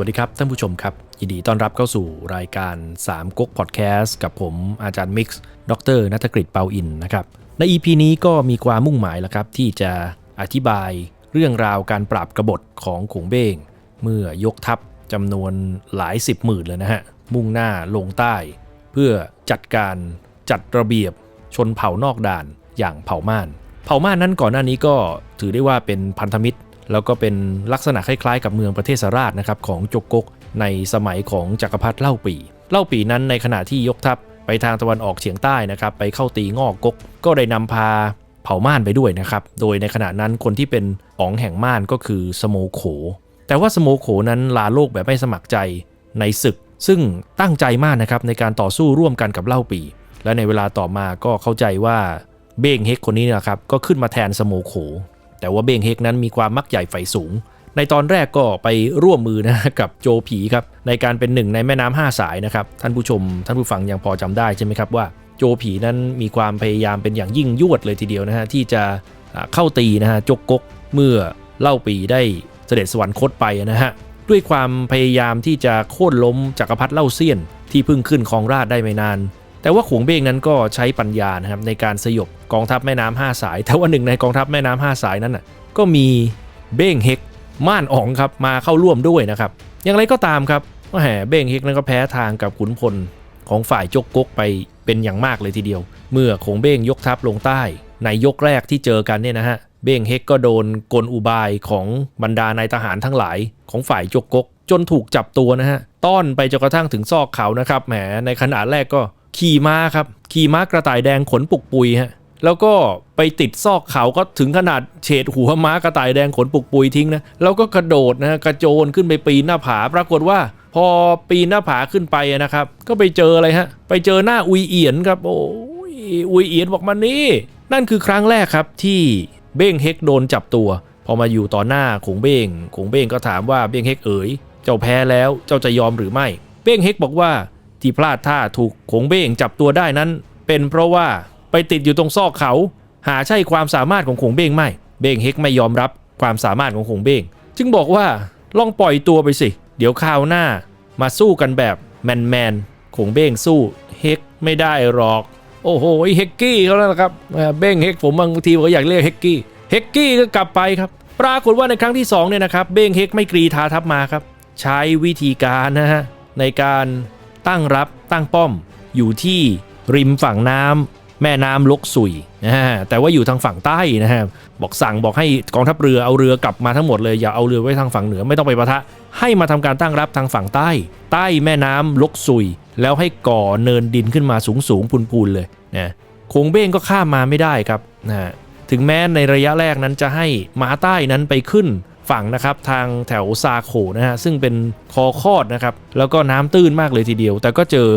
สวัสดีครับท่านผู้ชมครับ ยินดีต้อนรับเข้าสู่รายการ3ก๊กพอดแคสต์กับผมอาจารย์มิกซ์ดรนัฐกฤษเปาอินนะครับใน EP นี้ก็มีความมุ่งหมายแล้วครับ ที่จะอธิบายเรื่องราวการปราบกบฏของขงเบ้ง เมื่อยกทัพจำนวนหลายสิบหมื่นเลยนะฮะ มุ่งหน้าลงใต้ เพื่อจัดการจัดระเบียบชนเผ่านอกด่านอย่างเผ่าม่าน เผ่าม่านนั้นก่อนหน้านี้ก็ถือได้ว่าเป็นพันธมิตร แล้วก็เป็นลักษณะคล้ายๆ กับเมืองประเทศสราชนะครับของจกกกในสมัยของจักรพรรดิเล่าปี เล่าปีนั้นในขณะที่ยกทัพไปทางตะวันออกเฉียงใต้นะครับไปเข้าตีงอกกก ก็ได้นำพาเผ่าม่านไปด้วยนะครับ โดยในขณะนั้นคนที่เป็นอ๋องแห่งม่านก็คือสโมโข แต่ว่าสโมโขนั้นลาโลกแบบไม่สมัครใจในศึก ซึ่งตั้งใจมากนะครับในการต่อสู้ร่วมกันกับเล่าปี และในเวลาต่อมาก็เข้าใจว่าเบ้งเฮกคนนี้นะครับก็ขึ้นมาแทนสโมโข แต่ว่าเบงเฮกนั้นมีความมักใหญ่ไฟสูง ในตอนแรกก็ไปร่วมมือนะกับโจผีครับในการเป็นหนึ่งในแม่น้ำห้าสายนะครับท่านผู้ชมท่านผู้ฟังยังพอจำได้ใช่ไหมครับว่าโจผีนั้นมีความพยายามเป็นอย่างยิ่งยวดเลยทีเดียวนะฮะที่จะเข้าตีนะฮะจกกกเมื่อเล่าปีได้เสด็จสวรรคตไปนะฮะด้วยความพยายามที่จะโค่นล้มจักรพรรดิเล่าเซียนที่เพิ่งขึ้นครองราชได้ไม่นาน แต่ว่าขวงเบ้งนั้นก็ใช้ปัญญานะครับในการสยบกองทัพแม่น้ำห้าสาย แต่ว่าหนึ่งในกองทัพแม่น้ำห้าสายนั้นน่ะก็มีเบ้งเฮกม่านอ๋องครับมาเข้าร่วมด้วยนะครับ อย่างไรก็ตามครับว่าแหมเบ้งเฮกนั้นก็แพ้ทางกับขุนพลของฝ่ายจกกกไปเป็นอย่างมากเลยทีเดียว เมื่อขงเบ้งยกทัพลงใต้ ในยกแรกที่เจอกันเนี่ยนะฮะเบ้งเฮกก็โดนกลอุบายของบรรดานายทหารทั้งหลายของฝ่ายจกกก จนถูกจับตัวนะฮะต้อนไปจนกระทั่งถึงซอกเขานะครับแหมในขณะแรกก็ ขี่ม้าครับ ขี่ม้ากระต่ายแดงขนปุกปุยฮะแล้วก็ไปติดซอกเขาก็ถึงขนาดเฉดหัวม้ากระต่ายแดงขนปุกปุยทิ้งนะแล้วก็กระโดดนะกระโจนขึ้นไปปีนหน้าผา ปรากฏว่า พอปีนหน้าผาขึ้นไปนะครับ ก็ไปเจออะไรฮะ ไปเจอหน้าอุยเอียนครับโอ้ยอุยเอียนบอกมานี่ นั่นคือครั้งแรกครับที่เบ้งเฮกโดนจับตัว พอมาอยู่ต่อหน้าขงเบ้งขงเบ้งก็ถามว่าเบ้งเฮกเอ๋ยเจ้าแพ้แล้วเจ้าจะยอมหรือไม่ เบ้งเฮกบอกว่า ที่พลาดท่าถูกขงเบ้งจับตัวได้นั้น เป็นเพราะว่าไปติดอยู่ตรงซอกเขา หาใช่ความสามารถของขงเบ้งไม่ เบ้งเฮกไม่ยอมรับความสามารถของขงเบ้งจึงบอกว่าลองปล่อยตัวไปสิ เดี๋ยวคราวหน้า มาสู้กันแบบแมนแมนขงเบ้งสู้เฮกไม่ได้หรอก โอ้โหเฮกกี้เขาแล้วนะครับเอ่อเบ้งเฮกผมบางทีผมก็อยากเรียกเฮกกี้เฮกกี้ก็กลับไปครับ ปรากฏว่าในครั้งที่สองเนี่ยนะครับเบ้งเฮกไม่กรีธาทัพมาครับ ใช้วิธีการนะฮะในการ ตั้งรับตั้งป้อมอยู่ที่ริมฝั่งน้ำแม่น้ำลกสุยนะฮะแต่ว่าอยู่ทางฝั่งใต้นะฮะบอกสั่งบอกให้กองทัพเรือเอาเรือกลับมาทั้งหมดเลยอย่าเอาเรือไว้ทางฝั่งเหนือไม่ต้องไปปะทะ ให้มาทำการตั้งรับทางฝั่งใต้ ใต้แม่น้ำลกสุย แล้วให้ก่อเนินดินขึ้นมาสูงสูงๆพูนๆเลยนะคงเบ้งก็ข้ามมาไม่ได้ครับนะฮะถึงแม้ในระยะแรกนั้นจะให้ม้าใต้นั้นไปขึ้น ฝั่งนะครับทางแถวซาโขนะฮะซึ่งเป็นคอคอดนะครับแล้วก็น้ำตื้นมากเลยทีเดียว แต่ก็เจอ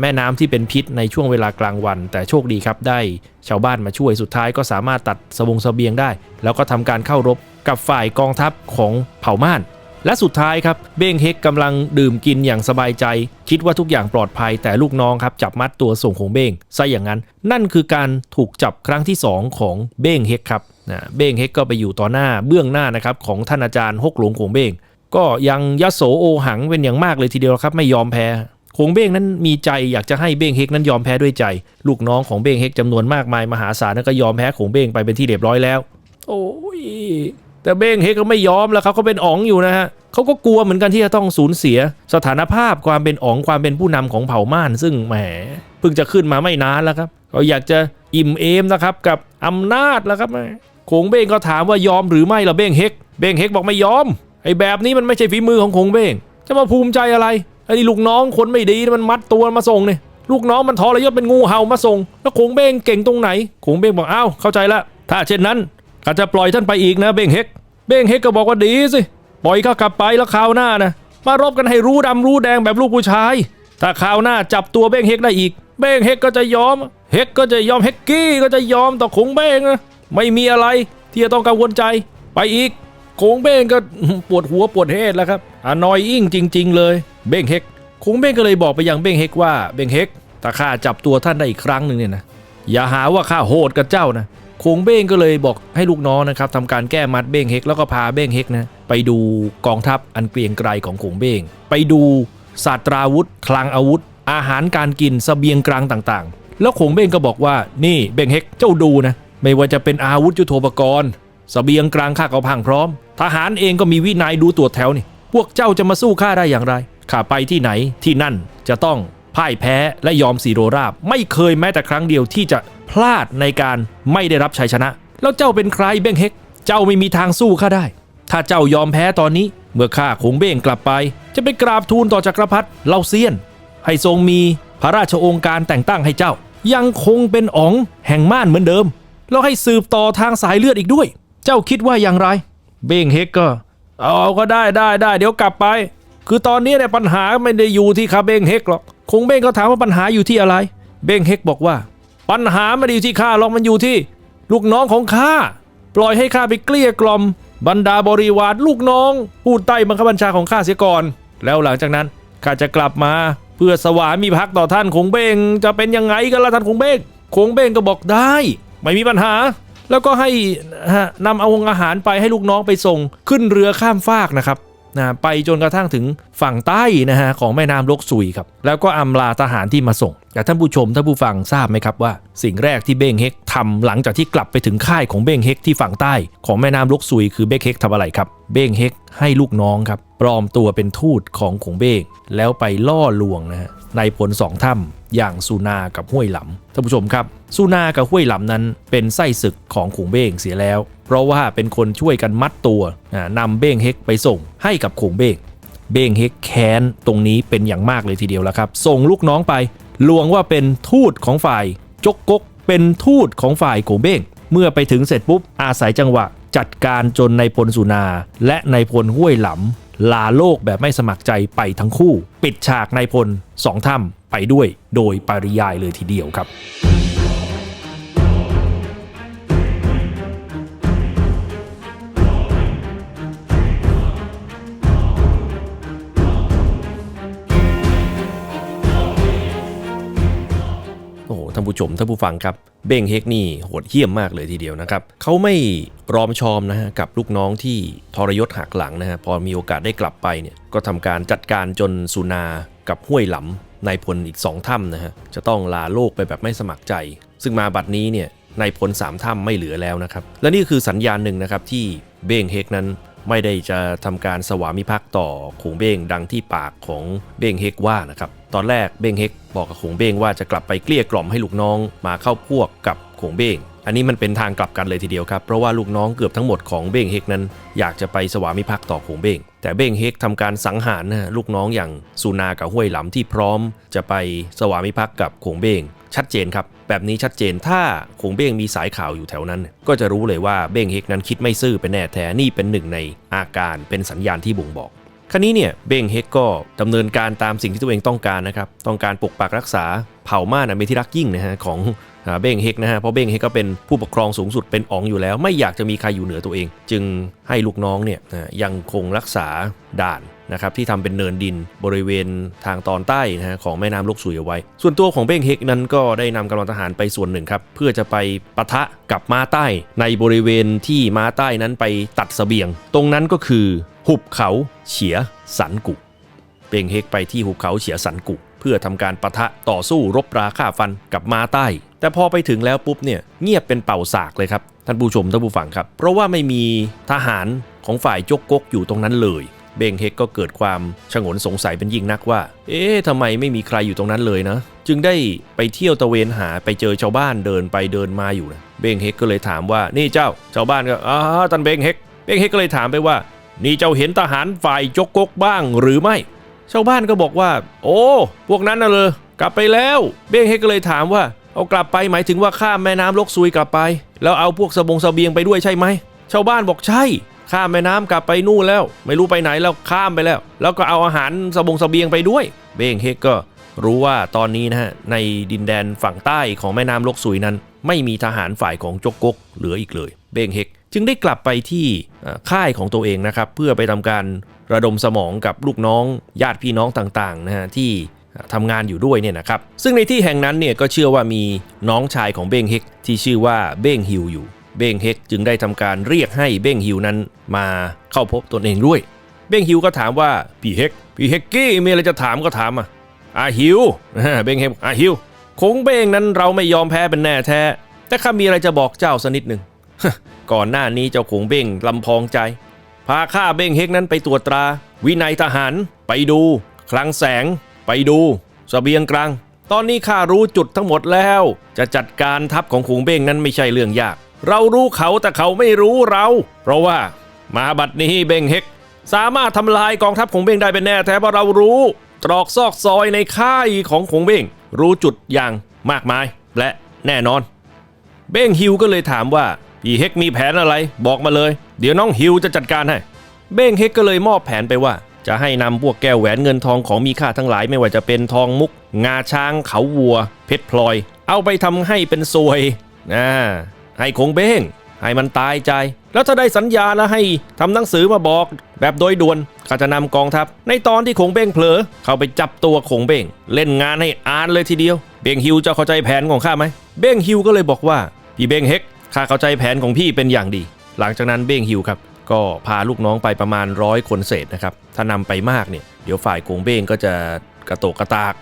แม่น้ำที่เป็นพิษในช่วงเวลากลางวัน แต่โชคดีครับได้ชาวบ้านมาช่วยสุดท้ายก็สามารถตัดสบงเสบียงได้ แล้วก็ทำการเข้ารบกับฝ่ายกองทัพของเผ่าม่านและสุดท้ายครับเบ้งเฮกกำลังดื่มกินอย่างสบายใจ คิดว่าทุกอย่างปลอดภัยแต่ลูกน้องครับจับมัดตัวส่งของเบ้งซะอย่างนั้น นั่นคือการถูกจับครั้งที่ 2 ของเบ้งเฮกครับ นะเบ้งเฮกก็ไปอยู่ต่อหน้าเบื้องหน้านะครับของท่านอาจารย์ฮกหลวงขงเบ้งก็ยังยโสโอหังเป็นอย่างมากเลยทีเดียวครับไม่ยอมแพ้คงเบ้งนั้นมีใจอยากจะให้เบ้งเฮกนั้นยอมแพ้ด้วยใจ ลูกน้องของเบ้งเฮกจำนวนมากมายมหาศาลนั้นก็ยอมแพ้ขงเบ้งไปเป็นที่เรียบร้อยแล้ว โอ้ยแต่เบ้งเฮกก็ไม่ยอมแล้วเขาเป็นอ๋องอยู่นะฮะเขาก็กลัวเหมือนกันที่จะต้องสูญเสีย สถานภาพความเป็นอ๋องความเป็นผู้นำของเผ่าม่าน ซึ่งแหมเพิ่งจะขึ้นมาไม่นานแล้วครับเขาอยากจะอิ่มเอมนะครับกับอำนาจแล้วครับ คงเบ้งก็ถามว่ายอมหรือไม่ล่ะเบ้งเฮก เบ้งเฮกบอกไม่ยอม ไอ้แบบนี้มันไม่ใช่ฝีมือของคงเบ้ง จะมาภูมิใจอะไร ไอ้ลูกน้องคนไม่ดีมันมัดตัวมาส่งเนี่ย ลูกน้องมันทรยศเป็นงูเห่ามาส่ง แล้วคงเบ้งเก่งตรงไหน คงเบ้งบอกอ้าวเข้าใจละ ถ้าเช่นนั้นข้าจะปล่อยท่านไปอีกนะเบ้งเฮก เบ้งเฮกก็บอกว่าดีสิ ปล่อยข้ากลับไปแล้วคราวหน้านะ มารบกันให้รู้ดำรู้แดงแบบลูกผู้ชาย ถ้าคราวหน้าจับตัวเบ้งเฮกได้อีก เบ้งเฮกก็จะยอม เฮกก็จะยอมเฮกกี้ก็จะยอมต่อคงเบ้งนะ ไม่มีอะไรที่จะต้องกังวลใจไปอีกคงเบ้งก็ปวดหัวปวดเฮดแล้วครับอนอยอิ่งจริง ๆ เลยเบ้งเฮกคงเบ้งก็เลยบอกไปยังเบ้งเฮกว่าเบ้งเฮกถ้าข้าจับตัวท่านได้อีกครั้งหนึ่งเนี่ยนะอย่าหาว่าข้าโหดกับเจ้านะโคงเบ้งก็เลยบอกให้ลูกน้องนะครับทำการแก้มัดเบ้งเฮกแล้วก็พาเบ้งเฮกนะไปดูกองทัพอันเกรียงไกรของโขงเบ้งไปดูศาสตราวุธ คลังอาวุธ อาหารการกินเสบียงกลางต่างๆ แล้วโขงเบ้งก็บอกว่านี่เบ้งเฮกเจ้าดูนะ ไม่ว่าจะเป็นอาวุธยุทโธปกรณ์เสบียงกลางข้าก็พังพร้อม ทหารเองก็มีวินัยดูตรวจแถวนี่ พวกเจ้าจะมาสู้ข้าได้อย่างไร ข้าไปที่ไหนที่นั่นจะต้องพ่ายแพ้และยอมสีโรราบ ไม่เคยแม้แต่ครั้งเดียวที่จะพลาดในการไม่ได้รับชัยชนะ แล้วเจ้าเป็นใครเบ้งเฮก เจ้าไม่มีทางสู้ข้าได้ ถ้าเจ้ายอมแพ้ตอนนี้ เมื่อข้าคงเบ้งกลับไป จะไปกราบทูลต่อจักรพรรดิเลาเซียน ให้ทรงมีพระราชโองการแต่งตั้งให้เจ้า ยังคงเป็นอ๋องแห่งม่านเหมือนเดิม แล้วให้สืบต่อทางสายเลือดอีกด้วย เจ้าคิดว่าอย่างไร เบ้งเฮกก็เอาก็ได้ได้ได้เดี๋ยวกลับไป คือตอนนี้เนี่ยปัญหาไม่ได้อยู่ที่คาเบ้งเฮกหรอกคงเบ้งก็ถามว่าปัญหาอยู่ที่อะไร เบ้งเฮกบอกว่า ปัญหาไม่ได้อยู่ที่ข้าหรอกมันอยู่ที่ ลูกน้องของข้าปล่อยให้ข้าไปเกลี้ยกล่อม บรรดาบริวารลูกน้องผู้ใต้บังคับบัญชาของข้าเสียก่อน แล้วหลังจากนั้นข้าจะกลับมาเพื่อสวามีภักต่อท่านคงเบ้งจะเป็นยังไงกันล่ะท่านคงเบ้งคงเบ้งก็บอกได้ ไม่มีปัญหา แล้วก็ให้นำเอาอาหารไปให้ลูกน้องไปส่งขึ้นเรือข้ามฟากนะครับนะไปจนกระทั่งถึงฝั่งใต้นะฮะของแม่น้ำลกซุยครับ แล้วก็อำลาทหารที่มาส่ง แต่ท่านผู้ชมท่านผู้ฟังทราบไหมครับว่า สิ่งแรกที่เบ้งเฮกทำหลังจากที่กลับไปถึงค่ายของเบ้งเฮกที่ฝั่งใต้ของแม่น้ำลกซุยคือเบ้งเฮกทำอะไรครับ เบ้งเฮกให้ลูกน้องครับปลอมตัวเป็นทูตของขงเบ้งแล้วไปล่อลวงนะฮะในพลสองถ้ำ อย่างสุนากับห้วยหลำท่านผู้ชมครับสุนากับห้วยหลำนั้นเป็นไส้ศึกของขงเบ้งเสียแล้ว เพราะว่าเป็นคนช่วยกันมัดตัวอ่านำเบ้งเฮกไปส่งให้กับขงเบ้งเบ้งเฮกแค้นตรงนี้เป็นอย่างมากเลยทีเดียวแล้วครับ ส่งลูกน้องไปลวงว่าเป็นทูตของฝ่ายจกกกเป็นทูตของฝ่ายขงเบ้งเมื่อไปถึงเสร็จปุ๊บอาศัยจังหวะจัดการจนในพลสุนา และในพลห้วยหลำ ลาโลกแบบไม่สมัครใจไปทั้งคู่ ปิดฉากนายพลสองถ้ำไปด้วยโดยปริยายเลยทีเดียวครับ ผู้ชมท่านผู้ฟังครับ เบ้งเฮกนี่โหดเหี้ยมมากเลยทีเดียวนะครับเขาไม่รอมชอมนะฮะกับลูกน้องที่ทรยศหักหลังนะฮะพอมีโอกาสได้กลับไปเนี่ยก็ทำการจัดการจนสุนากับห้วยหลำนายพลอีกสองถ้ำนะฮะจะต้องลาโลกไปแบบไม่สมัครใจ ซึ่งมาบัดนี้เนี่ยนายพลสามถ้ำไม่เหลือแล้วนะครับ และนี่คือสัญญาณหนึ่งนะครับที่เบ้งเฮกนั้น ไม่ได้จะทำการสวามิภักดิ์ต่อขงเบ้งดังที่ปากของเบ้งเฮกว่านะครับ ตอนแรกเบ้งเฮกบอกกับขงเบ้งว่าจะกลับไปเกลี้ยกล่อมให้ลูกน้องมาเข้าพวกกับขงเบ้งอันนี้มันเป็นทางกลับกันเลยทีเดียวครับ เพราะว่าลูกน้องเกือบทั้งหมดของเบ้งเฮกนั้น อยากจะไปสวามิภักดิ์ต่อขงเบ้ง แต่เบ้งเฮกทำการสังหารนะลูกน้องอย่างสุนากับห้วยหลำที่พร้อม จะไปสวามิภักดิ์กับขงเบ้งชัดเจนครับ แบบนี้ชัดเจนถ้าขงเบ้งมีสายข่าวอยู่แถวนั้น ก็จะรู้เลยว่าเบ้งเฮกนั้นคิดไม่ซื่อเป็นแน่แท้นี่เป็นหนึ่งในอาการเป็นสัญญาณที่บ่งบอก ครั้นี้เนี่ยเบงเฮกก็ดำเนินการตามสิ่งที่ตัวเองต้องการนะครับ ต้องการปกปักรักษาเผ่าม่านอเป็นที่รักยิ่งนะฮะของเบ้งเฮกนะฮะเพราะเบ้งเฮกก็เป็นผู้ปกครองสูงสุดเป็นอ๋องอยู่แล้ว ไม่อยากจะมีใครอยู่เหนือตัวเอง จึงให้ลูกน้องเนี่ยยังคงรักษาด่าน นะครับที่ทำเป็นเนินดินบริเวณทางตอนใต้นะฮะของแม่น้ำลกสุยเอาไว้ ส่วนตัวของเบ้งเฮกนั้นก็ได้นำกำลังทหารไปส่วนหนึ่งครับ เพื่อจะไปปะทะกับม้าใต้ในบริเวณที่ม้าใต้นั้นไปตัดเสบียง ตรงนั้นก็คือหุบเขาเฉียสันกุเบงเฮกไปที่หุบเขาเฉียสันกุเพื่อทำการปะทะต่อสู้รบราฆ่าฟันกับม้าใต้ แต่พอไปถึงแล้วปุ๊บเนี่ยเงียบเป็นเป่าสากเลยครับท่านผู้ชมท่านผู้ฟังครับ เพราะว่าไม่มีทหารของฝ่ายจกกกอยู่ตรงนั้นเลย เบงเฮกก็เกิดความฉงนสงสัยเป็นยิ่งนักว่า เอ๊ะทำไมไม่มีใครอยู่ตรงนั้นเลยนะ จึงได้ไปเที่ยวตะเวนหาไปเจอชาวบ้านเดินไปเดินมาอยู่นะเบงเฮกก็เลยถามว่านี่เจ้า ชาวบ้านก็อ๋อท่านเบงเฮกเบงเฮกก็เลยถามไปว่า นี่เจ้าเห็นทหารฝ่ายจกกกบ้างหรือไม่ ชาวบ้านก็บอกว่า โอ้พวกนั้นน่ะเลยกลับไปแล้ว เบงเฮกก็เลยถามว่าเอากลับไปหมายถึงว่าข้ามแม่น้ำลกซุยกลับไป แล้วเอาพวกสบงสเสบียงไปด้วยใช่ไหมชาวบ้านบอกใช่ ข้ามแม่น้ำกลับไปนู่นแล้ว ไม่รู้ไปไหนแล้วข้ามไปแล้ว แล้วก็เอาอาหารสบงสเบียงไปด้วย เบงเฮกก็รู้ว่าตอนนี้นะฮะในดินแดนฝั่งใต้ของแม่น้ำลกซุยนั้น ไม่มีทหารฝ่ายของจกกกเหลืออีกเลย เบงเฮกจึงได้กลับไปที่ค่ายของตัวเองนะครับ เพื่อไปทำการระดมสมองกับลูกน้องญาติพี่น้องต่างๆนะฮะที่ทำงานอยู่ด้วยเนี่ยนะครับ ซึ่งในที่แห่งนั้นเนี่ยก็เชื่อว่ามีน้องชายของเบงเฮกที่ชื่อว่าเบงฮิวอยู่ เบ้งเฮกจึงได้ทำการเรียกให้เบ้งฮิวนั้นมาเข้าพบตนเองด้วย เบ้งฮิวก็ถามว่าพี่เฮกพี่เฮกกี้มีอะไรจะถามก็ถามอะอาฮิวเบ้งเฮกอาฮิวคงเบ้งนั้นเราไม่ยอมแพ้เป็นแน่แท้ แต่ข้ามีอะไรจะบอกเจ้าสักนิดหนึ่งก่อนหน้านี้เจ้าคงเบ้งลำพองใจ พาข้าเบ้งเฮกนั้นไปตรวจตรา วินัยทหาร ไปดู คลังแสง ไปดูสเสบียงกลาง ตอนนี้ข้ารู้จุดทั้งหมดแล้ว จะจัดการทัพของขงเบ้งนั้นไม่ใช่เรื่องยาก เรารู้เขาแต่เขาไม่รู้เรา เพราะว่ามาบัดนี้เบงเฮกสามารถทำลายกองทัพของเบงได้เป็นแน่แท้เพราะเรารู้ ตรอกซอกซอยในค่ายของขงเบงรู้จุดอย่างมากมายและแน่นอน เบ้งฮิวก็เลยถามว่าพี่เฮกมีแผนอะไร บอกมาเลย เดี๋ยวน้องฮิวจะจัดการให้ เบ้งเฮกก็เลยมอบแผนไปว่า จะให้นำพวกแก้วแหวนเงินทองของมีค่าทั้งหลายไม่ว่าจะเป็นทองมุก งาช้างเขาวัว เพชรพลอย เอาไปทำให้เป็นซวยนะ ให้คงเบ้ง ให้มันตายใจ แล้วถ้าได้สัญญาแล้วให้ทำหนังสือมาบอก แบบโดยด่วนข้าจะนำกองทัพ ในตอนที่คงเบ้งเผลอ เข้าไปจับตัวคงเบ้ง เล่นงานให้อ่านเลยทีเดียว เบ้งฮิวจะเข้าใจแผนของข้าไหมเบ้งฮิวก็เลยบอกว่าพี่เบ้งเฮกข้าเข้าใจแผนของพี่เป็นอย่างดี หลังจากนั้นเบ้งฮิวครับก็พาลูกน้องไปประมาณร้อยคนเศษนะครับ ถ้านำไปมากเนี่ย เดี๋ยวฝ่ายกงเบ้งก็จะ กระโตกกระตาก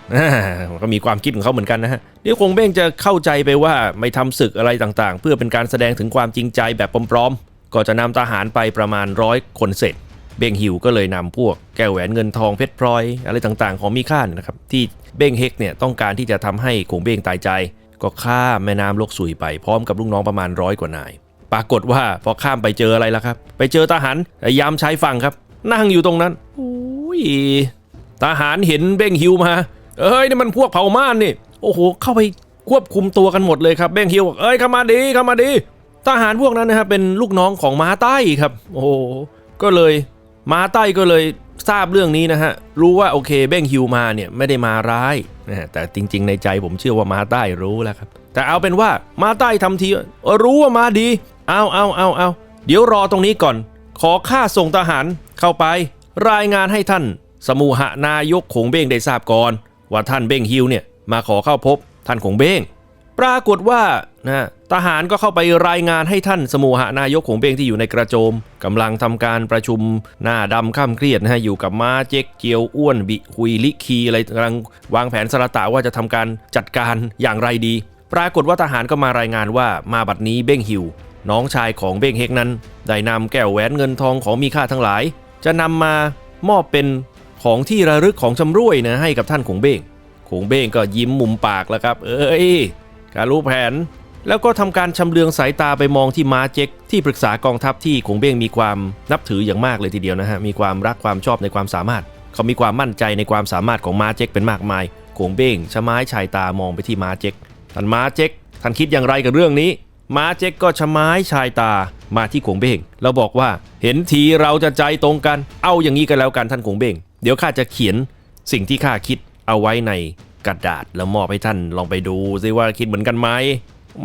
ก็มีความคิดของเขาเหมือนกันนะฮะเดี๋ยวคงเบ้งจะเข้าใจไปว่าไม่ทำศึกอะไรต่างๆ เพื่อเป็นการแสดงถึงความจริงใจแบบปลอมๆ ก็จะนำทหารไปประมาณร้อยคนเศษเบ้งฮิวก็เลยนำพวกแก้วแหวนเงินทองเพชรพลอยอะไรต่างๆ ของมีค่านะครับที่เบ้งเฮกเนี่ยต้องการที่จะทำให้คงเบ้งตายใจ ก็ข้ามแม่น้ำลกสุยไปพร้อมกับลูกน้องประมาณร้อยกว่านาย ปรากฏว่าพอข้ามไปเจออะไรล่ะครับ ไปเจอทหารยามชายฝั่งครับ นั่งอยู่ตรงนั้นอุ้ย ทหารเห็นเบ้งฮิวมา เอ้ยนี่มันพวกเผ่าม่านนี่ โอ้โห เข้าไปควบคุมตัวกันหมดเลยครับเบ้งฮิวบอกเอ้ยเข้ามาดีเข้ามาดี ทหารพวกนั้นนะครับเป็นลูกน้องของม้าใต้ครับ โอ้โห ก็เลยม้าใต้ก็เลยทราบเรื่องนี้นะฮะ รู้ว่าโอเคเบ้งฮิวมาเนี่ยไม่ได้มาร้ายนะแต่จริง ๆ ในใจผมเชื่อว่ามาใต้รู้แล้วครับ แต่เอาเป็นว่ามาใต้ทำทีรู้ว่ามาดี เอาเอาเอาเอาเดี๋ยวรอตรงนี้ก่อน ขอค่าส่งทหารเข้าไป รายงานให้ท่าน สมุหนายกขงเบ้งได้ทราบก่อน ว่าท่านเบ้งฮิวเนี่ยมาขอเข้าพบท่านขงเบ้งปรากฏว่านะทหารก็เข้าไปรายงานให้ท่านสมุหานายกของเบงที่อยู่ในกระโจมกำลังทำการประชุมหน้าดำข้ามเครียดนะฮะอยู่กับม้าเจ๊กเกียวอ้วนบิคุยลิคีอะไรกำลังวางแผนสระตะว่าจะทำการจัดการอย่างไรดี ปรากฏว่าทหารก็มารายงานว่ามาบัดนี้เบ้งฮิว น้องชายของเบ้งเฮกนั้น ได้นำแก้วแหวนเงินทองของมีค่าทั้งหลาย จะนำมามอบเป็น ของที่ระลึกของชำร่วยนะให้กับท่านขงเบ้งขงเบ้งก็ยิ้มมุมปากแล้วครับ เอ้ยการรู้แผน แล้วก็ทำการชำเลืองสายตาไปมองที่ม้าเจ็กที่ปรึกษากองทัพที่ขงเบ้งมีความนับถืออย่างมากเลยทีเดียวนะฮะมีความรักความชอบในความสามารถ เขามีความมั่นใจในความสามารถของม้าเจ็กเป็นมากมายขงเบ้งชะไม้ชายตามองไปที่ม้าเจ็กท่านม้าเจ็กท่านคิดอย่างไรกับเรื่องนี้ม้าเจ็กก็ชะไม้ชายตามาที่ขงเบ้งแล้วบอกว่าเห็นทีเราจะใจตรงกัน เอาอย่างนี้กันแล้วกันท่านขงเบ้ง เดี๋ยวข้าจะเขียนสิ่งที่ข้าคิดเอาไว้ในกระดาษแล้วมอบให้ท่านลองไปดูซิว่าคิดเหมือนกันไหม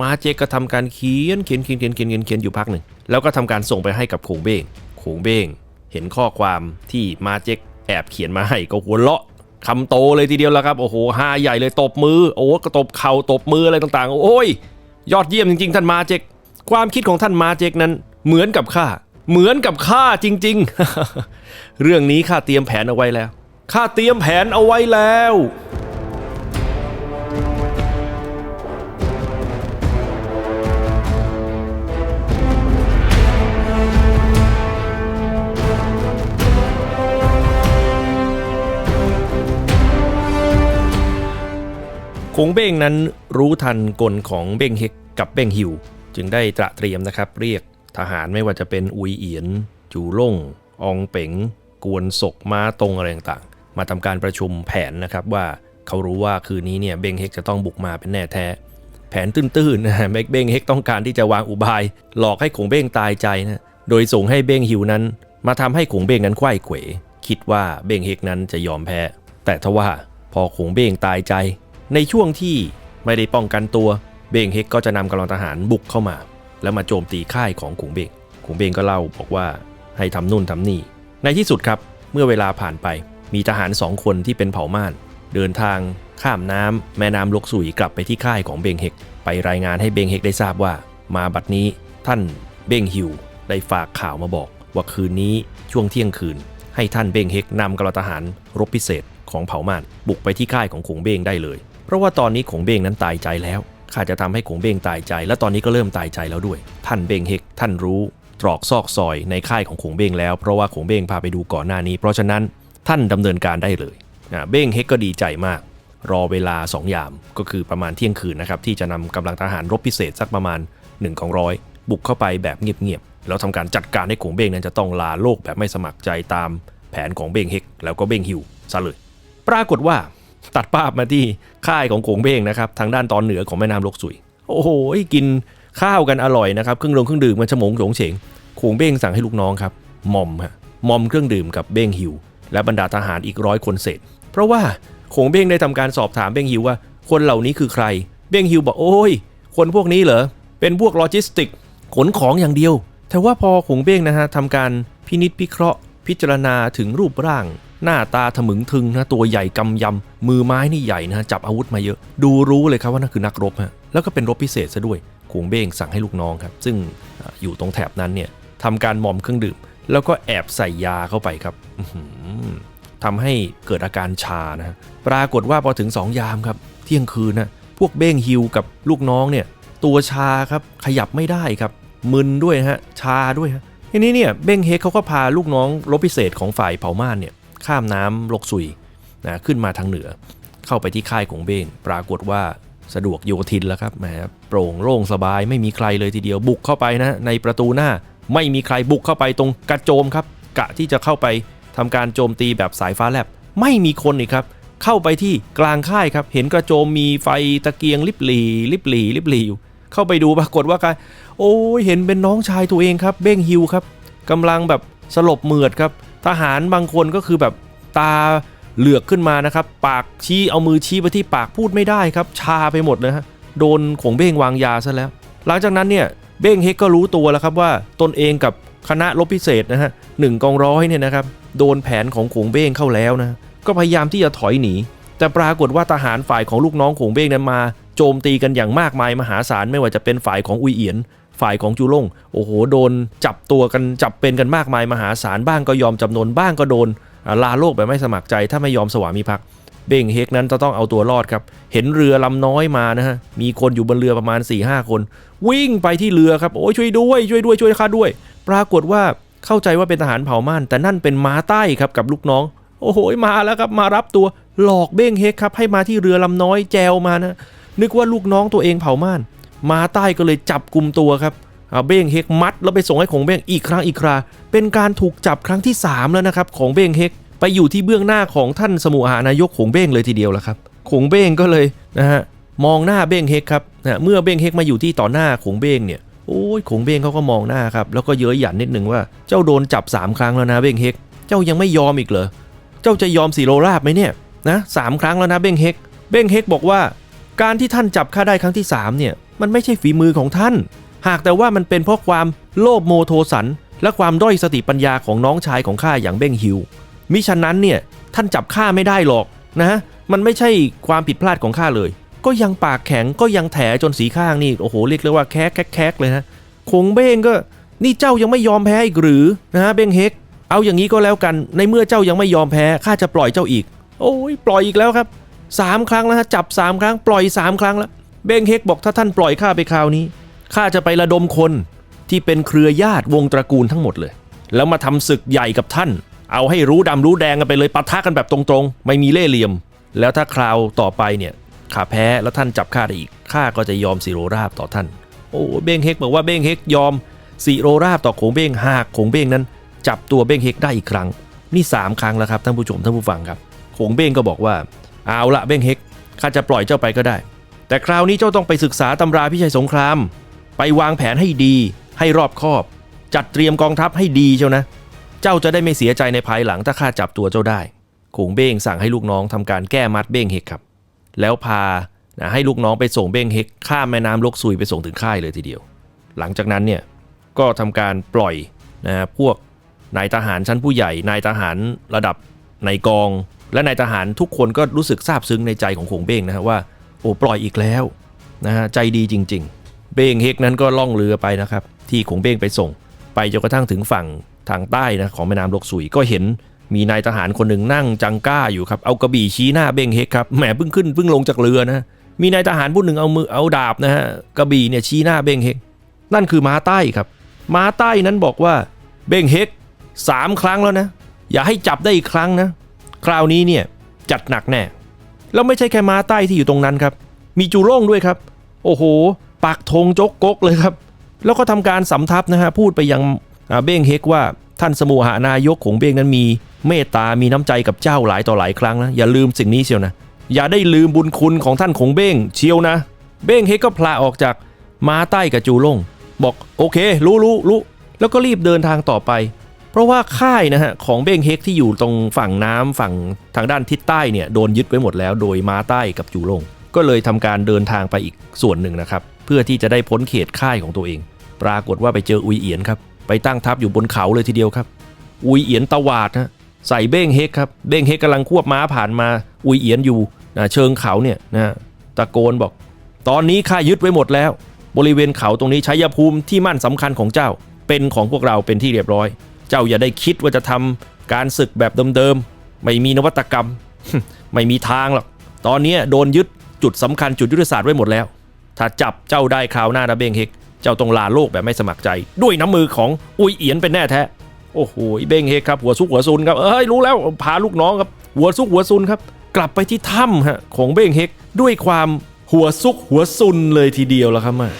มาเจก็ทำการเขียนเขียนเขียนเขียนเขียนเขียนเขียนอยู่พักหนึ่งแล้วก็ทำการส่งไปให้กับโขงเบ้งโขงเบ้งเห็นข้อความที่มาเจกแอบเขียนมาให้ก็หัวเราะคำโตเลยทีเดียวแล้วครับ โอ้โหฮาใหญ่เลยตบมือ โอ้ก็ตบเข่าตบมืออะไรต่างๆ โอ้ย ยอดเยี่ยมจริงๆ ท่านมาเจกความคิดของท่านมาเจกนั้นเหมือนกับข้า เหมือนกับข้าจริง ๆ เรื่องนี้ข้าเตรียมแผนเอาไว้แล้วข้าเตรียมแผนเอาไว้แล้ว คงเบ้งนั้นรู้ทันกลของเบ้งเฮกกับเบ้งฮิว จึงได้ตระเตรียมนะครับ เรียก ทหารไม่ว่าจะเป็นอุยเอียน จูล่ง อองเป๋ง กวนศกม้าตรงอะไรต่างๆ มาทำการประชุมแผนนะครับว่าเขารู้ว่าคืนนี้เนี่ยเบงเฮกจะต้องบุกมาเป็นแน่แท้ แผนตื้นๆนะฮะเบงเฮกต้องการที่จะวางอุบาย หลอกให้ขงเบงตายใจนะโดยส่งให้เบงฮิวนั้น มาทำให้ขงเบงนั้นไข้เขวคิดว่าเบงเฮกนั้นจะยอมแพ้ แต่ทว่าพอขงเบงตายใจ ในช่วงที่ไม่ได้ป้องกันตัวเบงเฮกก็จะนำกำลังทหารบุกเข้ามา แล้วมาโจมตีค่ายของขุงเบงขุงเบงก็เล่าบอกว่าให้ทำนู่นทำนี่ ในที่สุดครับเมื่อเวลาผ่านไป มีทหารสองคนที่เป็นเผ่าม่าน เดินทางข้ามน้ำแม่น้ำลกสุยกลับไปที่ค่ายของเบงเฮก ไปรายงานให้เบงเฮกได้ทราบว่า มาบัดนี้ท่านเบงฮิวได้ฝากข่าวมาบอก ว่าคืนนี้ช่วงเที่ยงคืน ให้ท่านเบงเฮกนำกำลังทหารรบพิเศษของเผ่าม่าน บุกไปที่ค่ายของขงเบงได้เลย เพราะว่าตอนนี้ขงเบงนั้นตายใจแล้ว ข้าจะทำให้ขงเบงตายใจ และตอนนี้ก็เริ่มตายใจแล้วด้วย ท่านเบงเฮกท่านรู้ตรอกซอกซอยในค่ายของขงเบงแล้ว เพราะว่าขงเบงพาไปดูก่อนหน้านี้ เพราะฉะนั้นท่านดำเนินการได้เลยนะเบงเฮกก็ดีใจมาก รอเวลา 2 ยามก็คือประมาณเที่ยงคืนนะครับที่จะนำกำลังทหารรบพิเศษสักประมาณ1กองร้อยบุกเข้าไปแบบเงียบๆแล้วทำการจัดการให้ขงเบงนั้นจะต้องลาโลกแบบไม่สมัครใจตามแผนของเบงเฮกแล้วก็เบงฮิวซะเลย ปรากฏว่า ตัดภาพมาที่ค่ายของขงเบ้งนะครับทางด้านตอนเหนือของแม่น้ำลกสุย โอ้โหกินข้าวกันอร่อยนะครับเครื่องดงเครื่องดื่มมันฉมงโฉงเฉงขงเบ้งสั่งให้ลูกน้องครับมอมฮะมอมเครื่องดื่มกับเบ้งฮิว และบรรดาทหารอีกร้อยคนเศษ เพราะว่าขงเบ้งได้ทำการสอบถามเบ้งฮิวว่า คนเหล่านี้คือใคร เบ้งฮิวบอกโอ้ย คนพวกนี้เหรอเป็นพวกโลจิสติก ขนของอย่างเดียว แต่ว่าพอขงเบ้งนะฮะทำการพินิษพิเคราะห์ พิจารณาถึงรูปร่าง หน้าตาถมึงทึงนะตัวใหญ่กำยำ มือไม้นี่ใหญ่นะฮะจับอาวุธมาเยอะ ดูรู้เลยครับว่านั่นคือนักรบฮะแล้วก็เป็นรบพิเศษซะด้วยขวงเบ้งสั่งให้ลูกน้องครับ ซึ่งอยู่ตรงแถบนั้นเนี่ยทำการหมอมเครื่องดื่ม แล้วก็แอบใส่ยาเข้าไปครับอื้อหือทำให้เกิดอาการชานะฮะปรากฏว่าพอถึงสองยามครับ เที่ยงคืนนะพวกเบ้งฮิวกับลูกน้องเนี่ย ตัวชาครับขยับไม่ได้ครับ มึนด้วยฮะชาด้วยฮะทีนี้เนี่ยเบ้งเฮกเขาก็พาลูกน้องรบพิเศษของฝ่ายเผ่าม่านเนี่ย ข้ามน้ำลกซุยนะขึ้นมาทางเหนือ เข้าไปที่ค่ายของเบงปรากฏว่าสะดวกโยทินแล้วครับแหมโปร่งโล่งสบายไม่มีใครเลยทีเดียวบุกเข้าไปนะในประตูหน้าไม่มีใครบุกเข้าไปตรงกระโจมครับ กะที่จะเข้าไปทำการโจมตีแบบสายฟ้าแลบไม่มีคนอีกครับ เข้าไปที่กลางค่ายครับ เห็นกระโจมมีไฟตะเกียงลิบหลีลิบหลีลิบหลีอยู่เข้าไปดูปรากฏว่าการโอ้ยเห็นเป็นน้องชายตัวเองครับ เบ้งฮิวครับกำลังแบบสลบเหมือดครับ ทหารบางคนก็คือแบบตาเหลือกขึ้นมานะครับ ปากชี้เอามือชี้ไปที่ปากพูดไม่ได้ครับ ชาไปหมดเลยฮะโดนขงเบ้งวางยาซะแล้ว หลังจากนั้นเนี่ยเบ้งเฮกก็รู้ตัวแล้วครับว่าตนเองกับคณะรบพิเศษนะฮะหนึ่งกองร้อยเนี่ยนะครับโดนแผนของขงเบ้งเข้าแล้วนะก็พยายามที่จะถอยหนี แต่ปรากฏว่าทหารฝ่ายของลูกน้องขงเบ้งนั้นมา โจมตีกันอย่างมากมายมหาศาลไม่ว่าจะเป็นฝ่ายของอุยเอียน ฝ่ายของจูล่งโอ้โหโดนจับตัวกันจับเป็นกันมากมายมหาศาลบ้างก็ยอมจำนนบ้างก็โดนลาโลกแบบไม่สมัครใจ ถ้าไม่ยอมสวามิภักดิ์เบ้งเฮกนั้นจะต้องเอาตัวรอดครับ เห็นเรือลำน้อยมานะฮะ มีคนอยู่บนเรือประมาณ4ี่ห้าคน วิ่งไปที่เรือครับ โอ้ยช่วยด้วยช่วยด้วยช่วยข้าด้วย ปรากฏว่าเข้าใจว่าเป็นทหารเผ่าม่าน แต่นั่นเป็นม้าใต้ครับกับลูกน้อง โอ้โหมาแล้วครับมารับตัวหลอกเบ้งเฮกครับให้มาที่เรือลำน้อยแจวมานะนึกว่าลูกน้องตัวเองเผ่าม่าน มาใต้ก็เลยจับกลุ่มตัวครับเบ้งเฮกมัดแล้วไปส่งให้ของเบ้งอีกครั้งอีกครา เป็นการถูกจับครั้งที่ 3 แล้วนะครับของเบ้งเฮกไปอยู่ที่เบื้องหน้าของท่านสมุหานายกของเบ้งเลยทีเดียวล้วครับของเบ้งก็เลยนะฮะมองหน้าเบ้งเฮกครับนะเมื่อเบ้งเฮกมาอยู่ที่ต่อหน้าของเบ้งเนี่ยโอ้ยของเบ้งเขาก็มองหน้าครับแล้วก็เย้ยหยันนิดหนึ่งว่าเจ้าโดนจับ 3 ครั้งแล้วนะเบ้งเฮกเจ้ายังไม่ยอมอีกเหรอเจ้าจะยอมสีโรราบไหมเนี่ยนะสามครั้งแล้วนะเบ้งเฮกเบ้งเฮกบอกว่า การที่ท่านจับข้าได้ครั้งที่3เนี่ย มันไม่ใช่ฝีมือของท่าน หากแต่ว่ามันเป็นเพราะความโลภโมโทสัน และความด้อยสติปัญญาของน้องชายของข้าอย่างเบ้งฮิว มิฉะนั้นเนี่ยท่านจับข้าไม่ได้หรอกนะมันไม่ใช่ความผิดพลาดของข้าเลย ก็ยังปากแข็งก็ยังแถจนสีข้างนี่โอ้โหเรียกเลยว่าแคกแคกแคกเลยนะคงเบ้งก็นี่เจ้ายังไม่ยอมแพ้อีกหรือนะฮะเบ้งเฮกเอาอย่างนี้ก็แล้วกัน ในเมื่อเจ้ายังไม่ยอมแพ้ข้าจะปล่อยเจ้าอีก โอ้ยปล่อยอีกแล้วครับสามครั้งแล้วฮะจับสามครั้งปล่อยสามครั้งแล้ว เบงเฮกบอกถ้าท่านปล่อยข้าไปคราวนี้ข้าจะไประดมคนที่เป็นเครือญาติวงตระกูลทั้งหมดเลย แล้วมาทำศึกใหญ่กับท่าน เอาให้รู้ดำรู้แดงกันไปเลยปะทะกันแบบตรงๆ ไม่มีเล่ห์เหลี่ยม แล้วถ้าคราวต่อไปเนี่ยข้าแพ้แล้วท่านจับข้าได้อีกข้าก็จะยอมสิโรราบต่อท่าน โอ้เบงเฮกบอกว่าเบงเฮกยอมสิโรราบต่อโขงเบงหากโขงเบงนั้น จับตัวเบงเฮกได้อีกครั้ง นี่สามครั้งแล้วครับท่านผู้ชมท่านผู้ฟังครับโขงเบงก็บอกว่าเอาละเบงเฮกข้าจะปล่อยเจ้าไปก็ได้ แต่คราวนี้เจ้าต้องไปศึกษาตำราพิชัยสงคราม ไปวางแผนให้ดี ให้รอบคอบ จัดเตรียมกองทัพให้ดีเชียวนะ เจ้าจะได้ไม่เสียใจในภายหลังถ้าข้าจับตัวเจ้าได้ขงเบ้งสั่งให้ลูกน้องทำการแก้มัดเบ้งเฮกครับ แล้วพานะให้ลูกน้องไปส่งเบ้งเฮกข้ามแม่น้ำลกซุยไปส่งถึงค่ายเลยทีเดียว หลังจากนั้นเนี่ยก็ทำการปล่อยนะพวกนายทหารชั้นผู้ใหญ่นายทหารระดับนายกอง และนายทหารทุกคนก็รู้สึกซาบซึ้งในใจของขงเบ้งนะฮะว่า โอ้ปล่อยอีกแล้วนะฮะใจดีจริง ๆ เบ้งเฮกนั้นก็ล่องเรือไปนะครับ ที่ขงเบ้งไปส่ง ไปจนกระทั่งถึงฝั่งทางใต้นะของแม่น้ำลกสุยก็เห็นมีนายทหารคนหนึ่งนั่งจังก้าอยู่ครับเอากระบี่ชี้หน้าเบ้งเฮกครับแหมเพิ่งขึ้นเพิ่งลงจากเรือนะมีนายทหารผู้หนึ่งเอามือเอาดาบนะฮะกระบี่เนี่ยชี้หน้าเบ้งเฮกนั่นคือม้าใต้ครับ ม้าใต้นั้นบอกว่าเบ้งเฮกสามครั้งแล้วนะ อย่าให้จับได้อีกครั้งนะ คราวนี้เนี่ยจัดหนักแน่ แล้วไม่ใช่แค่ม้าใต้ที่อยู่ตรงนั้นครับ มีจูโร่งด้วยครับ โอ้โห ปักธงจกกกเลยครับ แล้วก็ทำการสำทับนะฮะ พูดไปยังอ่าเบ้งเฮกว่าท่านสมุหานายกของเบ้งนั้นมีเมตตา มีน้ำใจกับเจ้าหลายต่อหลายครั้งนะ อย่าลืมสิ่งนี้เชียวนะ อย่าได้ลืมบุญคุณของท่านของเบ้งเชียวนะ เบ้งเฮกก็พลาออกจากม้าใต้กับจูโร่งบอกโอเค รู้รู้รู้แล้วก็รีบเดินทางต่อไป เพราะว่าค่ายนะฮะของเบ้งเฮกที่อยู่ตรงฝั่งน้ำฝั่งทางด้านทิศใต้เนี่ยโดนยึดไว้หมดแล้ว โดยม้าใต้กับจูโร่งก็เลยทำการเดินทางไปอีกส่วนหนึ่งนะครับเพื่อที่จะได้พ้นเขตค่ายของตัวเอง ปรากฏว่าไปเจออุยเอียนครับไปตั้งทัพอยู่บนเขาเลยทีเดียวครับ อุยเอียนตวาดนะใส่เบ้งเฮกครับเบ้งเฮกกำลังควบม้าผ่านมาอุยเอียนอยู่นะเชิงเขาเนี่ยนะตะโกนบอก ตอนนี้ข้ายึดไว้หมดแล้ว บริเวณเขาตรงนี้ชัยภูมิที่มั่นสำคัญของเจ้า เป็นของพวกเราเป็นที่เรียบร้อย เจ้าอย่าได้คิดว่าจะทำการศึกแบบเดิมๆ ไม่มีนวัตกรรม ไม่มีทางหรอก ตอนนี้โดนยึดจุดสำคัญจุดยุทธศาสตร์ไว้หมดแล้ว ถ้าจับเจ้าได้คราวหน้านะเบงเฮก เจ้าต้องลาโลกแบบไม่สมัครใจ ด้วยน้ำมือของอุยเอียนเป็นแน่แท้ โอ้โหเบงเฮกครับหัวซุกหัวซุนครับ เอ้ยรู้แล้วพาลูกน้องครับหัวซุกหัวซุนครับ กลับไปที่ถ้ำฮะของเบงเฮกด้วยความหัวซุกหัวซุนเลยทีเดียวแล้วครับมา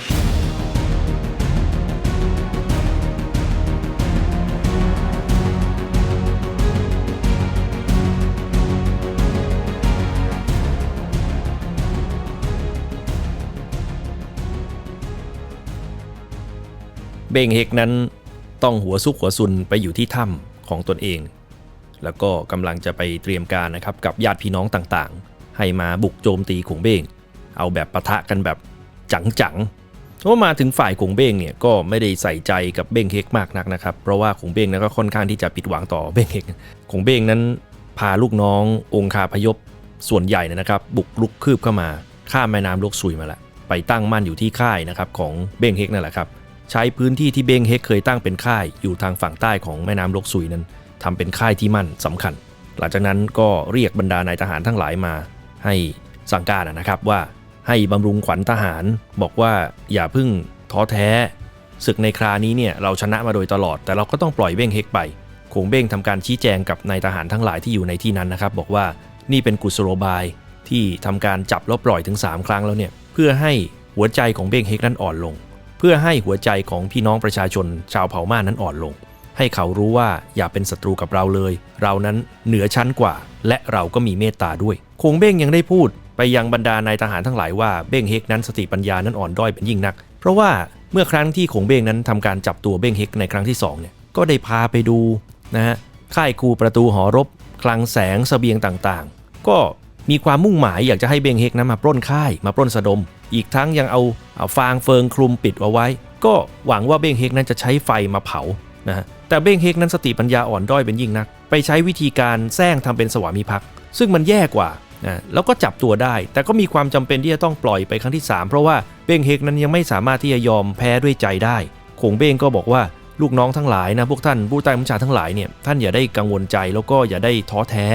เบงเฮกนั้นต้องหัวซุกหัวซุนไปอยู่ที่ถ้ำของตนเอง แล้วก็กำลังจะไปเตรียมการนะครับกับญาติพี่น้องต่างๆ ให้มาบุกโจมตีขงเบง เอาแบบปะทะกันแบบจังๆเพราะว่ามาถึงฝ่ายขงเบงเนี่ยก็ไม่ได้ใส่ใจกับเบงเฮกมากนักนะครับ เพราะว่าขงเบงนั้นก็ค่อนข้างที่จะผิดหวังต่อเบงเฮกขงเบงนั้นพาลูกน้ององคาพยพส่วนใหญ่นะครับ บุกลุกคืบเข้ามาข้ามแม่น้ำลกซุยมาล้วไปตั้งมั่นอยู่ที่ค่ายนะครับของเบงเฮกนั่นแหละครับ ใช้พื้นที่ที่เบงเฮกเคยตั้งเป็นค่ายอยู่ทางฝั่งใต้ของแม่น้ำลกซุยนั้นทำเป็นค่ายที่มั่นสำคัญ หลังจากนั้นก็เรียกบรรดานายทหารทั้งหลายมา ให้สั่งการนะครับว่าให้บำรุงขวัญทหาร บอกว่าอย่าเพึ่งท้อแท้ศึกในครานี้เนี่ยเราชนะมาโดยตลอด แต่เราก็ต้องปล่อยเบ้งเฮกไปคงเบ้งทำการชี้แจงกับนายทหารทั้งหลายที่อยู่ในที่นั้นนะครับ บอกว่านี่เป็นกุศโลบายที่ทำการจับแล้วปล่อยถึง 3 ครั้งแล้วเนี่ยเพื่อให้หัวใจของเบ้งเฮกนั้นอ่อนลง เพื่อให้หัวใจของพี่น้องประชาชนชาวเผ่าม่านั้นอ่อนลง ให้เขารู้ว่าอย่าเป็นศัตรูกับเราเลย เรานั้นเหนือชั้นกว่า และเราก็มีเมตตาด้วย คงเบ้งยังได้พูดไปยังบรรดานายทหารทั้งหลายว่าเบ้งเฮกนั้นสติปัญญานั้นอ่อนด้อยเป็นยิ่งนัก เพราะว่าเมื่อครั้งที่คงเบ้งนั้นทำการจับตัวเบ้งเฮกในครั้งที่สองเนี่ยก็ได้พาไปดูนะฮะค่ายคูประตูหอรบ คลังแสงสเสบียงต่างๆ ก็ มีความมุ่งหมายอยากจะให้เบงเฮกนั้นมาปล้นค่าย มาปล้นสะดม อีกทั้งยังเอาเอาฟางเฟิงคลุมปิดเอาไว้ ก็หวังว่าเบงเฮกนั้นจะใช้ไฟมาเผานะฮะแต่เบงเฮกนั้นสติปัญญาอ่อนด้อยเป็นยิ่งนัก ไปใช้วิธีการแซงทำเป็นสวามิภักดิ์ซึ่งมันแย่กว่านะแล้วก็จับตัวได้ แต่ก็มีความจำเป็นที่จะต้องปล่อยไปครั้งที่ 3 เพราะว่าเบงเฮกนั้นยังไม่สามารถที่จะยอมแพ้ด้วยใจได้คงเบงก็บอกว่าลูกน้องทั้งหลายนะพวกท่านผู้ใต้บัญชาทั้งหลายเนี่ยท่านอย่าได้กังวลใจแล้วก็อย่าได้ท้อแท้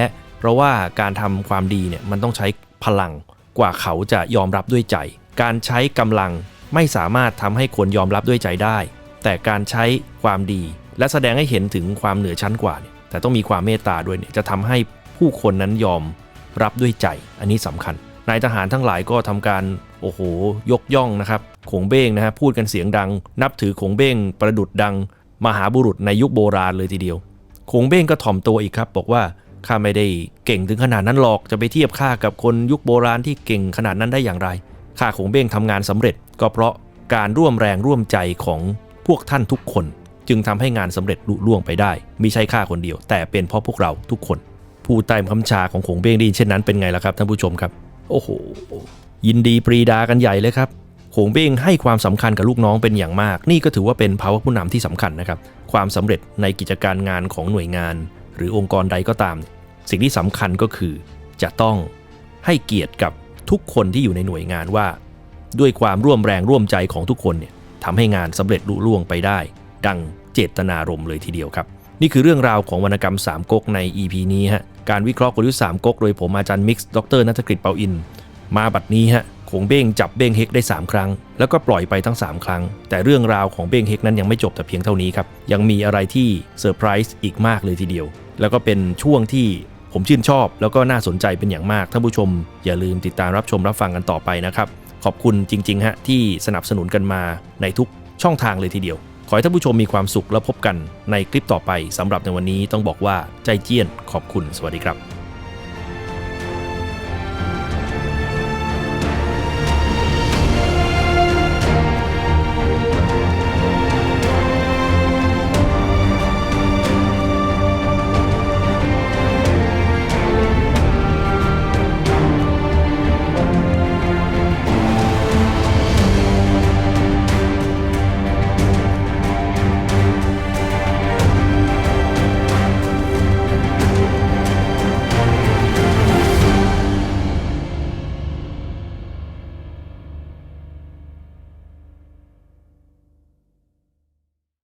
เพราะว่าการทำความดีเนี่ยมันต้องใช้พลังกว่าเขาจะยอมรับด้วยใจ การใช้กำลังไม่สามารถทำให้คนยอมรับด้วยใจได้ แต่การใช้ความดี และแสดงให้เห็นถึงความเหนือชั้นกว่าเนี่ยแต่ต้องมีความเมตตาด้วยเนี่ยจะทำให้ผู้คนนั้นยอมรับด้วยใจ อันนี้สำคัญนายทหารทั้งหลายก็ทำการโอ้โห ยกย่องนะครับขงเบ้งนะฮะพูดกันเสียงดัง นับถือขงเบ้งประดุดดัง มหาบุรุษในยุคโบราณเลยทีเดียวคงเบ้งก็ถ่อมตัวอีกครับ บอกว่า ข้าไม่ได้เก่งถึงขนาดนั้นหรอกจะไปเทียบข้ากับคนยุคโบราณที่เก่งขนาดนั้นได้อย่างไรข้าคงเบ้งทำงานสำเร็จ ก็เพราะการร่วมแรงร่วมใจของพวกท่านทุกคน จึงทำให้งานสำเร็จลุล่วงไปได้มิใช่ข้าคนเดียว แต่เป็นเพราะพวกเราทุกคน ผู้ใต้คำชาของคงเบ้งไดีเช่นนั้นเป็นไงล่ะครับท่านผู้ชมครับ โอ้โหยินดีปรีดากันใหญ่เลยครับขงเบ้งให้ความสำคัญกับลูกน้องเป็นอย่างมาก นี่ก็ถือว่าเป็นภาวะผู้นำที่สำคัญนะครับ ความสำเร็จในกิจการงานของหน่วยงาน หรือองค์กรใดก็ตาม สิ่งที่สำคัญก็คือจะต้องให้เกียรติกับทุกคนที่อยู่ในหน่วยงานว่า ด้วยความร่วมแรงร่วมใจของทุกคนเนี่ยทำให้งานสำเร็จลุล่วงไปได้ ดังเจตนารมณ์เลยทีเดียวครับ นี่คือเรื่องราวของวรรณกรรมสามก๊กใน EP นี้ฮะการวิเคราะห์กลยุทธ์สามก๊กโดยผมอาจารย์มิกซ์ดรนัทกฤษเปาอิน มาบัดนี้ฮะคงเบ้งจับเบ้งเฮกได้ 3 ครั้ง แล้วก็ปล่อยไปทั้ง 3 ครั้ง แต่เรื่องราวของเบ้งเฮกนั้นยังไม่จบแต่เพียงเท่านี้ครับ ยังมีอะไรที่เซอร์ไพรส์อีกมากเลยทีเดียว แล้วก็เป็นช่วงที่ ผมชื่นชอบแล้วก็น่าสนใจเป็นอย่างมากท่านผู้ชม อย่าลืมติดตามรับชมรับฟังกันต่อไปนะครับ ขอบคุณจริงๆฮะที่สนับสนุนกันมาในทุกช่องทางเลยทีเดียว ขอให้ท่านผู้ชมมีความสุขและพบกันในคลิปต่อไปสำหรับในวันนี้ต้องบอกว่าใจเจี้ยนขอบคุณสวัสดีครับ